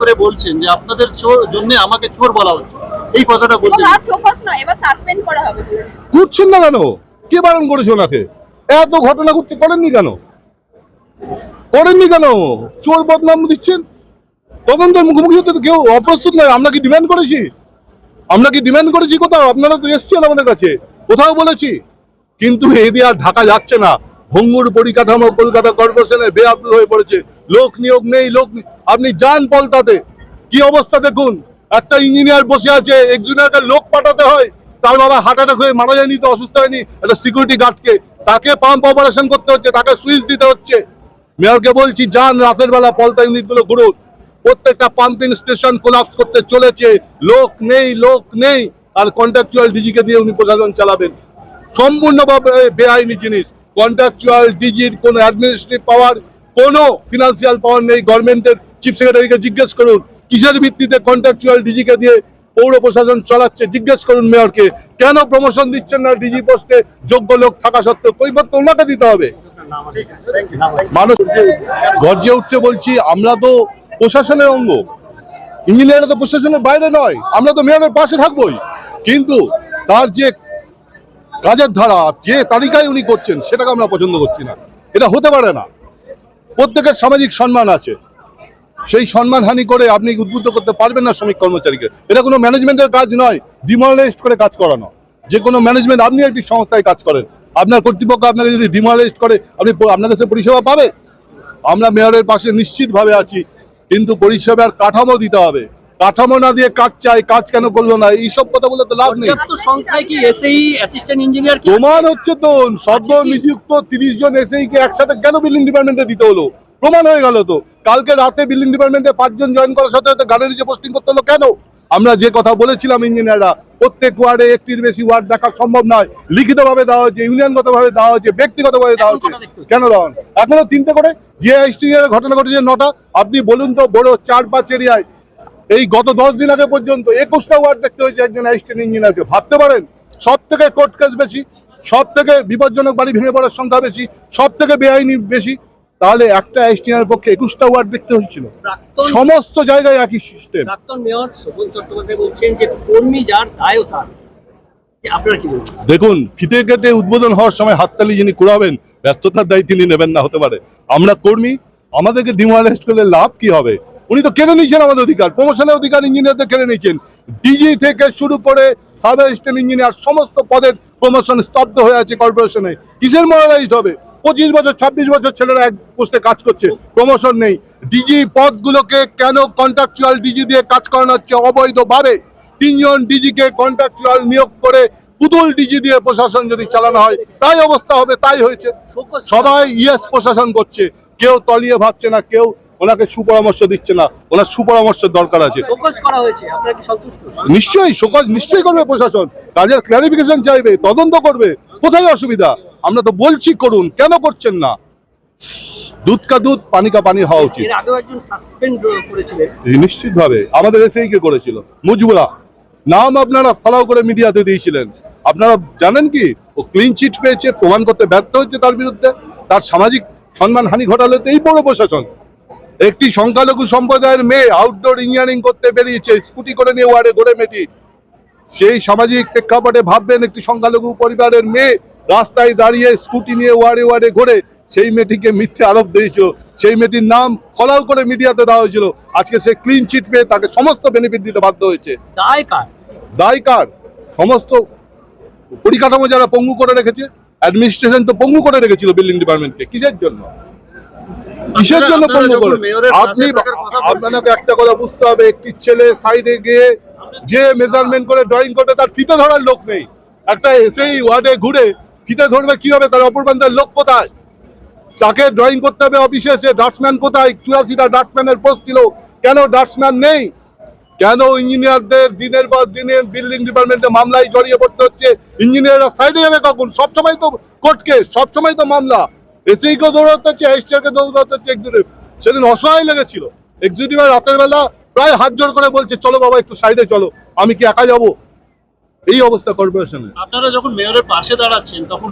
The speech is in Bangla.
করে বলছেন যে আপনাদের চোর জন্য আমাকে চোর বলা হচ্ছে। এই কথাটা বলছেন। আজ শোকজ নয় এবার সাসপেন্ড করা হবে করছেন না কেন? কে বারণ করেছে ওনাকে? এত ঘটনা ঘটছে করেননি কেন? করেননি কেন? চোর বদনাম দিচ্ছেন? তদন্তের মুখোমুখি হতে তো কেউ অপ্রস্তুত নয়। আমরা কি ডিমান্ড করেছি? আমরা কি ডিমান্ড করেছি কোথাও? আপনারা তো এসছেন আমাদের কাছে। কোথাও বলেছি। কিন্তু এই দিয়ে আর ঢাকা যাচ্ছে না। ভঙ্গুর পরিকাঠামো কলকাতা কর্পোরেশনের বেআবরু হয়ে পড়েছে। লোক নিয়োগ নেই, লোক আপনি যান পলতাতে। কি অবস্থা দেখুন? একটা ইঞ্জিনিয়ার বসে আছে একজনের লোক পাঠাতে হয়, তার বাবা হার্ট অ্যাটাক হয়ে মারা যায়নি, তো অসুস্থ হয়নি, একটা সিকিউরিটি গার্ডকে তাকে পাম্প অপারেশন করতে হচ্ছে, তাকে সুইচ দিতে হচ্ছে। মেয়রকে বলছি, যান, রাতের বেলা পলতা ইউনিটগুলো ঘুরুন। প্রত্যেকটা পাম্পিং স্টেশন কোলাপস করতে চলেছে। লোক নেই লোক নেই। আর কন্ট্রাকচুয়াল ডিজিকে দিয়ে উনি প্রশাসন চালাবেন। সম্পূর্ণভাবে বেআইনি জিনিস। কন্ট্রাকচুয়াল ডিজির কোনো অ্যাডমিনিস্ট্রেটিভ পাওয়ার কোনো ফিনান্সিয়াল পাওয়ার নেই। গভর্নমেন্টের চিফ সেক্রেটারিকে জিজ্ঞেস করুন। কিসের ভিত্তিতে কন্ট্রাকচুয়াল ডিজিকে দিয়ে পৌর প্রশাসন চালাচ্ছে? জিজ্ঞেস করুন মেয়রকে কেন প্রমোশন দিচ্ছেন না ডিজি পোস্টে যোগ্য লোক থাকা সত্ত্বেও কৈবত্য ওনাকে দিতে হবে। মানুষ গর্জে উঠতে বলছি, আমরা তো প্রশাসনের অঙ্গ। ইঞ্জিনিয়াররা তো প্রশাসনের বাইরে নয়। আমরা তো মেয়রের পাশে থাকবোই। কিন্তু তার যে কাজের ধারা, যে তালিকায় উনি করছেন, সেটাকে আমরা পছন্দ করছি না। এটা হতে পারে না। প্রত্যেকের সামাজিক সম্মান আছে। সেই সম্মানহানি করে আপনি উদ্বুদ্ধ করতে পারবেন না শ্রমিক কর্মচারীকে। এটা কোনো ম্যানেজমেন্টের কাজ নয় ডিমোরালাইজড করে কাজ করানো। যে কোনো ম্যানেজমেন্ট, আপনি একটি সংস্থায় কাজ করেন। আপনার কর্তৃপক্ষ আপনাকে যদি ডিমোরালাইজড করে, আপনি আপনার কাছে পরিষেবা পাবে? আমরা মেয়রের পাশে নিশ্চিতভাবে আছি, কিন্তু পরিষেবার কাঠামো দিতে হবে। কাঠামো না দিয়ে কাজ চাই কাজ কেন করল না? এইসব কথা বলে তো লাভ নেই। সংখ্যায় কি এসএই অ্যাসিস্ট্যান্ট ইঞ্জিনিয়ার প্রমাণ হচ্ছে তো সদ্য নিযুক্ত তিরিশ জন এসেই কে একসাথে কেন বিল্ডিং ডিপার্টমেন্টে দিতে হলো? প্রমাণ হয়ে গেল তো। কালকে রাতে বিল্ডিং ডিপার্টমেন্টে পাঁচজন জয়েন করার সাথে সাথে গাড়ির নিচে পোস্টিং করতে হলো কেন? আমরা যে কথা বলেছিলাম ইঞ্জিনিয়াররা প্রত্যেক ওয়ার্ডে একটির বেশি ওয়ার্ড দেখা সম্ভব নয়। লিখিতভাবে দেওয়া হয়েছে ইউনিয়নগতভাবে দেওয়া হচ্ছে ব্যক্তিগতভাবে দেওয়া হচ্ছে? কেন দেওয়া? এখনও তিনটে করে? যে ঘটনা ঘটেছে নটা। আপনি বলুন তো বড় চার পাঁচ এরিয়ায় এই গত দশ দিন আগে পর্যন্ত একুশটা ওয়ার্ড দেখতে হয়েছে একজন অ্যাসিস্ট্যান্ট ইঞ্জিনিয়ারকে। ভাবতে পারেন সব থেকে কোর্ট কেস বেশি সব থেকে বিপজ্জনক বাড়ি ভেঙে পড়ার সংখ্যা বেশি সব থেকে বেআইনি বেশি তাহলে একটা অ্যাসিস্ট্যান্টের পক্ষে একুশটা ওয়ার্ড দেখতে হয়েছিল। সমস্ত জায়গায় একই সিস্টেম প্রাক্তন মেয়র শোভন চট্টোপাধ্যায় বলছেন যে কর্মী যার দায়ও তার। দেখুন ফিতে কেটে উদ্বোধন হওয়ার সময় হাততালি যিনি কুড়াবেন ব্যর্থতার দায়ী তিনি নেবেন না হতে পারে। আমরা কর্মী আমাদেরকে ডিমোরালাইজ করলে লাভ কি হবে? উনি তো কেড়ে নিয়েছেন আমাদের অধিকার প্রমোশনের অধিকার ইঞ্জিনিয়ারদের কেড়ে নিয়েছেন। ডিজি থেকে শুরু করে সাব অ্যাসিস্ট্যান্ট ইঞ্জিনিয়ার সমস্ত পদের প্রমোশন স্তব্ধ হয়ে আছে কর্পোরেশনে কিসের মরালাইজড হবে? পঁচিশ বছর ছাব্বিশ বছর ছেলেরা এক পোস্টে কাজ করছে প্রমোশন নেই। ডিজি পদগুলোকে কেন কন্ট্রাকচুয়াল ডিজি দিয়ে কাজ করানো হচ্ছে অবৈধভাবে? তিনজন ডিজিকে কন্ট্রাকচুয়াল নিয়োগ করে পুতুল ডিজি দিয়ে প্রশাসন যদি চালানো হয় তাই অবস্থা হবে তাই হয়েছে। সবাই ইয়েস প্রশাসন করছে। কেউ তলিয়ে ভাবছে না কেউ ওনাকে সুপরামর্শ দিচ্ছে না ওনার সুপরামর্শের দরকার আছে। নিশ্চয়ই শোকজ নিশ্চয়ই করবে প্রশাসন কাজের ক্লারিফিকেশন চাইবে তদন্ত করবে কোথায় অসুবিধা? আমরা তো বলছি করুন কেন করছেন না? দুধ কা দুধ পানি কা পানি হওয়া উচিত। নিশ্চিত ভাবে আমাদের এসেই কে করেছিল মুজবুরা। নাম আপনারা ফলাও করে মিডিয়াতে দিয়েছিলেন। আপনারা জানেন কি ও ক্লিন চিট পেয়েছে প্রমাণ করতে ব্যর্থ হচ্ছে তার বিরুদ্ধে। তার সামাজিক সম্মানহানি ঘটালো তো এই বড় প্রশাসন। একটি সংখ্যালঘু সম্প্রদায়ের মেয়ে আউটডোর ইঞ্জিনিয়ারিং করতে বেরিয়েছে স্কুটি করে নিয়ে ওয়ার্ডে ঘুরে মেটি সেই সামাজিক প্রেক্ষাপটে ভাববেন একটি সংখ্যালঘু পরিবারের মেয়ে রাস্তায় দাঁড়িয়ে স্কুটি নিয়ে ওয়ার্ডে ওয়ার্ডে ঘুরে সেই মেয়েটিকে মিথ্যে আরোপ দিয়েছিল। সেই মেয়েটির নাম ফলাও করে মিডিয়াতে দেওয়া হয়েছিল। আজকে সে ক্লিন চিট পেয়ে তাকে সমস্ত বেনিফিট দিতে বাধ্য হয়েছে। দায় কার? দায় কার? সমস্ত পরিকাঠামো যারা পঙ্গু করে রেখেছে অ্যাডমিনিস্ট্রেশন তো পঙ্গু করে রেখেছিল বিল্ডিং ডিপার্টমেন্টকে কিসের জন্য? কিসের জন্য আপনি। আপনাকে একটা কথা বুঝতে হবে একটি ছেলে সাইডে গিয়ে যে মেজারমেন্ট করে ড্রয়িং করবে তার ফিতে ধরার লোক নেই। একটা এসেই ওয়ার্ডে ঘুরে ফিতে ধরবে কি হবে তার অপরবান্ধার লোক কোথায়? তাকে ড্রয়িং করতে হবে অফিসে এসে ডাস্টম্যান কোথায়? চুরাশিটা পোস্ট ছিল কেন ডাস্টম্যান নেই? কেন ইঞ্জিনিয়ারদের দিনের পর দিনের বিল্ডিং ডিপার্টমেন্টে মামলায় জড়িয়ে পড়তে হচ্ছে? ইঞ্জিনিয়াররা সাইডে যাবে কখন? সবসময় তো কোর্ট কেস সবসময় তো মামলা। এসেই দৌড়াতে হচ্ছে, এসটিআরকে দৌড়াতে হচ্ছে এক্সিকিউটিভ সেদিন অসহায় লেগেছিল। এক্সিকিউটিভ রাতের বেলা প্রায় হাত জোর করে বলছে, চলো বাবা, একটু সাইডে চলো, আমি কি একা যাব? এই অবস্থা কর্পোরেশনে আপনারা যখন মেয়রের পাশে দাঁড়াচ্ছেন, তখন